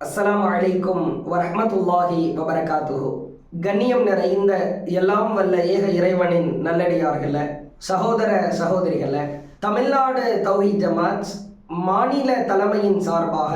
அஸ்லாம் அலைக்கும் வரமத்துல்லாஹி வபரகாத்துஹு. கண்ணியம் நிறைந்த எல்லாம் வல்ல ஏக இறைவனின் நல்லடியார்கள சகோதர சகோதரிகள தமிழ்நாடு தௌஹீத் ஜமாத் மாநில தலைமையின் சார்பாக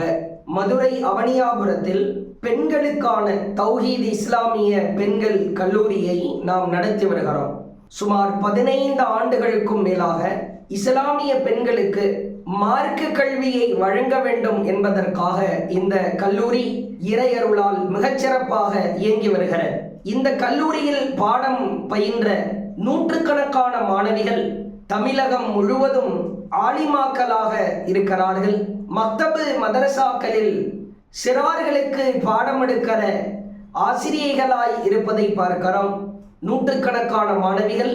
மதுரை அவனியாபுரத்தில் பெண்களுக்கான தௌஹீத் இஸ்லாமிய பெண்கள் கல்லூரியை நாம் நடத்தி வருகிறோம். சுமார் பதினைந்து ஆண்டுகளுக்கும் மேலாக இஸ்லாமிய பெண்களுக்கு மார்க்க கல்வியை வழங்க வேண்டும் என்பதற்காக இந்த கல்லூரி இறையருளால் மிகச்சிறப்பாக இயங்கி வருகிறது. இந்த கல்லூரியில் பாடம் பயின்ற நூற்றுக்கணக்கான மாணவிகள் தமிழகம் முழுவதும் ஆலிமாக்களாக இருக்கிறார்கள். மக்தபு மதரசாக்களில் சிறார்களுக்கு பாடம் எடுக்கிற ஆசிரியைகளாய் இருப்பதை பார்க்கிறோம். நூற்றுக்கணக்கான மாணவிகள்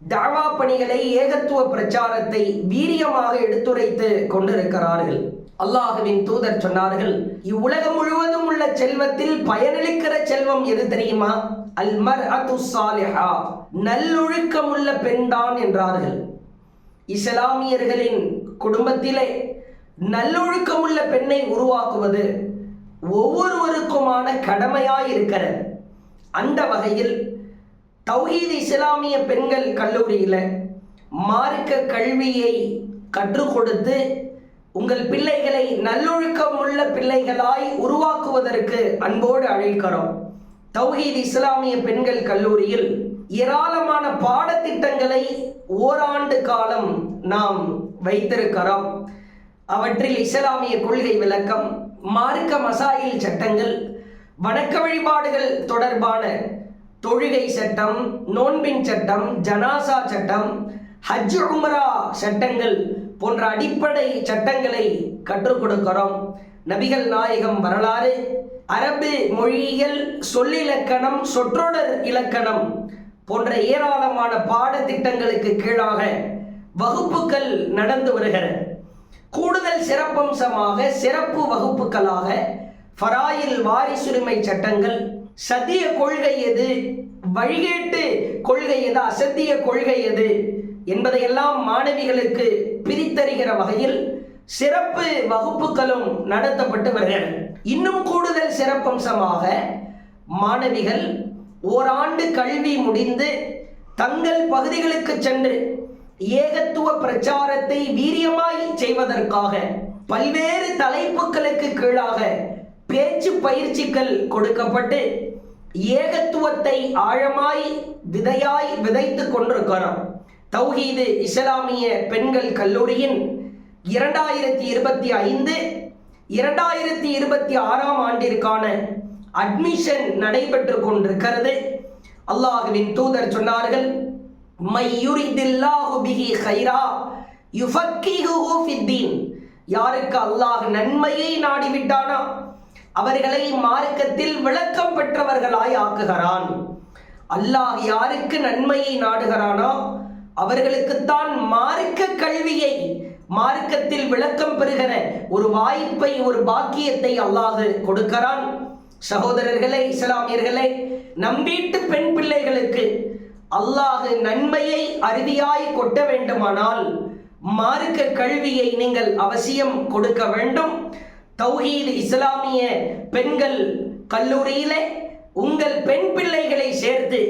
தாவா பணிகளை ஏகத்துவ பிரச்சாரத்தை வீரியமாக எடுத்துரைத்து கொண்டிருக்கிறார்கள். அல்லாஹுவின் தூதர் சொன்னார்கள் இவ்வுலகம் முழுவதும் உள்ள செல்வத்தில் பயனளிக்கிற செல்வம் எது தெரியுமா? அல்மர் சாலிஹா நல்லொழுக்கம் உள்ள பெண்தான் என்றார்கள். இஸ்லாமியர்களின் குடும்பத்திலே நல்லொழுக்கமுள்ள பெண்ணை உருவாக்குவது ஒவ்வொருவருக்குமான கடமையாய் இருக்கிறது அந்த வகையில் தௌஹீத் இஸ்லாமிய பெண்கள் கல்லூரியில் மார்க்க கல்வியை கற்றுக் கொடுத்து உங்கள் பிள்ளைகளை நல்லொழுக்கம் உள்ள பிள்ளைகளாய் உருவாக்குவதற்கு அன்போடு அழைக்கிறோம். தௌஹீத் இஸ்லாமிய பெண்கள் கல்லூரியில் ஏராளமான பாடத்திட்டங்களை ஓராண்டு காலம் நாம் வைத்திருக்கிறோம். அவற்றில் இஸ்லாமிய கொள்கை விளக்கம் மார்க்க மசாயில் சட்டங்கள் வணக்க வழிபாடுகள் தொடர்பான தொழுகை சட்டம் நோன்பின் சட்டம் ஜனாசா சட்டம் ஹஜ் உம்ரா சட்டங்கள் போன்ற அடிப்படை சட்டங்களை கற்றுக் கொடுக்கிறோம். நபிகள் நாயகம் வரலாறு அரபு மொழியியல் சொல்லிலக்கணம் சொற்றொடர் இலக்கணம் போன்ற ஏராளமான பாடத்திட்டங்களுக்கு கீழாக வகுப்புகள் நடந்து வருகிறது. கூடுதல் சிறப்பம்சமாக சிறப்பு வகுப்புகளாக ஃபராயில் வாரிசுரிமை சட்டங்கள் சத்திய கொள்கை எது? வழிகேட்டு கொள்கை எது? அசத்திய கொள்கை எது? என்பதையெல்லாம் மாணவிகளுக்கு பிரித்தறிகிற வகையில் சிறப்பு வகுப்புகளும் நடத்தப்பட்டு வருகிறது. இன்னும் கூடுதல் சிறப்பம்சமாக மாணவிகள் ஓராண்டு கல்வி முடிந்து தங்கள் பகுதிகளுக்கு சென்று ஏகத்துவ பிரச்சாரத்தை வீரியமாய் செய்வதற்காக பல்வேறு தலைப்புகளுக்கு கீழாக பேச்சு பயிற்சிகள் கொடுக்கப்பட்டு ஏகத்துவத்தை ஆழமாய் விதையாய் விதைத்து கொண்டிருக்கிறோம். தௌஹீது இஸ்லாமிய பெண்கள் கல்லூரியின் இரண்டாயிரத்தி இருபத்தி ஐந்து இரண்டாயிரத்தி இருபத்தி ஆறாம் ஆண்டிற்கான அட்மிஷன் நடைபெற்று கொண்டிருக்கிறது. அல்லாஹுவின் தூதர் சொன்னார்கள் மையுரிதில்லாஹு பிஹி ஹைரா யுஃபக்கிஹுஹு ஃபித்தீன் யாருக்கு அல்லாஹ் நன்மையை நாடிவிட்டானா அவர்களை மார்க்கத்தில் விளக்கம் பெற்றவர்களாய் ஆக்குகிறான். அல்லாஹ் யாருக்கு நன்மையை நாடுகிறானோ அவர்களுக்குத்தான் மார்க்க கல்வியை மார்க்கத்தில் விளக்கம் பெறுகிற ஒரு வாய்ப்பை ஒரு பாக்கியத்தை அல்லாஹ் கொடுக்கிறான். சகோதரர்களே இஸ்லாமியர்களே நம் வீட்டு பெண் பிள்ளைகளுக்கு அல்லாஹ் நன்மையை அறுதியாய் கொட்ட வேண்டுமானால் மார்க்க கல்வியை நீங்கள் அவசியம் கொடுக்க வேண்டும். தௌஹீது இஸ்லாமிய பெண்கள் கல்லூரியிலே உங்கள் பெண் பிள்ளைகளை சேர்த்து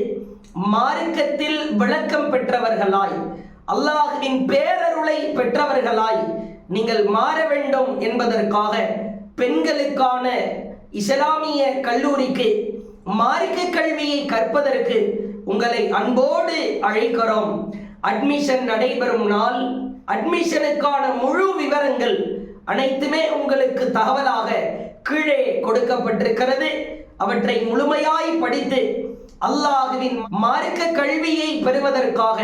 மார்க்கத்தில் விளக்கம் பெற்றவர்களாய் அல்லாஹுவின் பேரருளை பெற்றவர்களாய் நீங்கள் மாற வேண்டும் என்பதற்காக பெண்களுக்கான இஸ்லாமிய கல்லூரிக்கு மார்க்க கல்வியை கற்பதற்கு உங்களை அன்போடு அழைக்கிறோம். அட்மிஷன் நடைபெறும் நாள் அட்மிஷனுக்கான முழு விவரங்கள் அனைத்துமே உங்களுக்கு தகவலாக கீழே கொடுக்கப்பட்டிருக்கிறது. அவற்றை முழுமையாய் படித்து அல்லாஹுவின் மார்க்க கல்வியை பெறுவதற்காக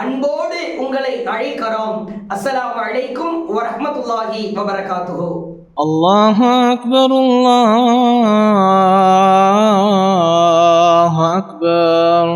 அன்போடு உங்களை அழைக்கிறோம். அஸ்ஸலாமு அலைக்கும் வரஹ்மத்துல்லாஹி வபரகாத்துஹு. அல்லாஹ் அக்பர் அல்லாஹ் அக்பர்.